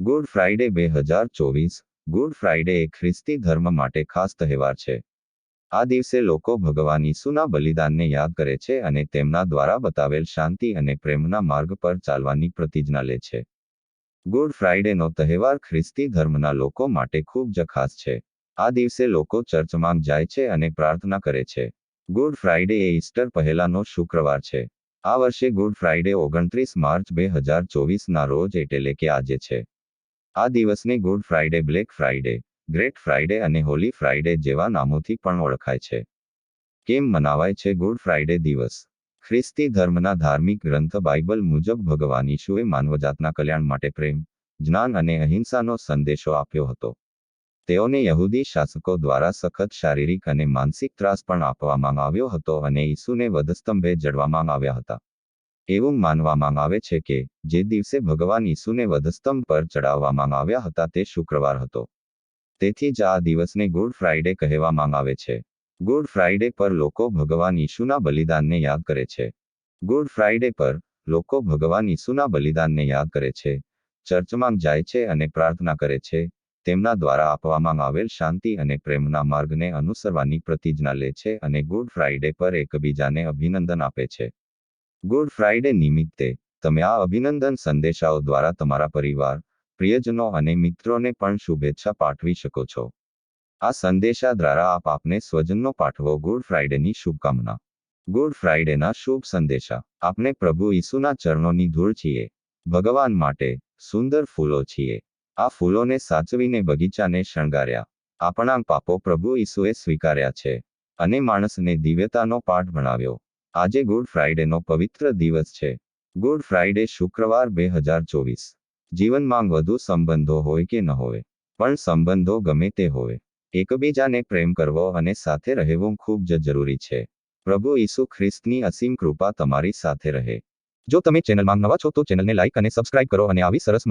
Good Friday બે હજાર ચોવીસ, ગુડ ફ્રાઇડે એ ખ્રિસ્તી ધર્મ માટે ખાસ તહેવાર છે. આ દિવસે લોકો ભગવાન ઈસુના બલિદાનને યાદ કરે છે અને તેમના દ્વારા બતાવેલ શાંતિ અને પ્રેમના માર્ગ પર ચાલવાની પ્રતિજ્ઞા લે છે. ગુડ ફ્રાઇડેનો તહેવાર ખ્રિસ્તી ધર્મના લોકો માટે ખૂબ જ ખાસ છે. આ દિવસે લોકો ચર્ચમાં જાય છે અને પ્રાર્થના કરે છે. ગુડ ફ્રાઇડે એ ઈસ્ટર પહેલાનો શુક્રવાર છે. આ વર્ષે ગુડ ફ્રાઇડે ઓગણત્રીસ માર્ચ બે હજાર ચોવીસના રોજ એટલે કે આજે છે. આ દિવસને good Friday, black Friday, great Friday અને હોલી ફ્રાઇડે જેવા નામોથી પણ ઓળખાય છે. કેમ મનાવાય છે ગુડ ફ્રાઇડે દિવસ? ખ્રિસ્તી ધર્મના ધાર્મિક ગ્રંથ બાઇબલ મુજબ ભગવાન ઈશુએ માનવજાતના કલ્યાણ માટે પ્રેમ, જ્ઞાન અને અહિંસાનો સંદેશો આપ્યો હતો. તેઓને યહૂદી શાસકો દ્વારા સખત શારીરિક અને માનસિક ત્રાસ પણ આપવામાં આવ્યો હતો અને ઈસુને વધસ્તંભે જડવામાં આવ્યા હતા. એવું માનવામાં આવે છે કે, જે દિવસે ભગવાન ઈસુને વધસ્તંભ પર ચડાવવામાં આવ્યા હતા તે શુક્રવાર હતો. તેથી જ આ દિવસને ગુડ ફ્રાઇડે કહેવામાં આવે છે. ગુડ ફ્રાઇડે પર લોકો ભગવાન ઈસુના બલિદાનને યાદ કરે છે. ગુડ ફ્રાઇડે પર લોકો ભગવાન ઈસુના બલિદાનને યાદ કરે છે. ચર્ચમાં જાય છે અને પ્રાર્થના કરે છે. તેમના દ્વારા આપવામાં આવેલ શાંતિ અને પ્રેમના માર્ગને અનુસરવાની પ્રતિજ્ઞા લે છે અને ગુડ ફ્રાઇડે પર એકબીજાને અભિનંદન આપે છે. ગુડ ફ્રાઇડે નિમિત્તે તમે આ અભિનંદન સંદેશાઓ દ્વારા તમારા પરિવાર, પ્રિયજનો અને મિત્રોને પણ શુભેચ્છા પાઠવી શકો છો. આ સંદેશા દ્વારા આપ આપને સ્વજનનો પાઠવો ગુડ ફ્રાઇડેની શુભકામના. ગુડ ફ્રાઇડેના શુભ સંદેશા. આપને પ્રભુ ઈસુના ચરણોની ધૂળ છીએ. ભગવાન માટે સુંદર ફૂલો છીએ. આ ફૂલોને સાચવીને બગીચાને શણગાર્યા. આપણા પાપો પ્રભુ ઈસુએ સ્વીકાર્યા છે. અને માણસને દિવ્યતાનો પાઠ ભણાવ્યો. આજે ગુડ ફ્રાઇડેનો પવિત્ર દિવસ છે. ગુડ ફ્રાઇડે શુક્રવાર બે હજાર ચોવીસ. જીવનમાં વધુ સંબંધો હોય કે ન હોય. પણ સંબંધો ગમે તે હોય. એકબીજાને પ્રેમ કરવો અને સાથે રહેવું ખૂબ જ જરૂરી છે. પ્રભુ ઈસુ ખ્રિસ્તની અસીમ કૃપા તમારી સાથે રહે. જો તમે ચેનલમાં નવા છો તો ચેનલને લાઇક અને સબસ્ક્રાઇબ કરો અને આવી સરસ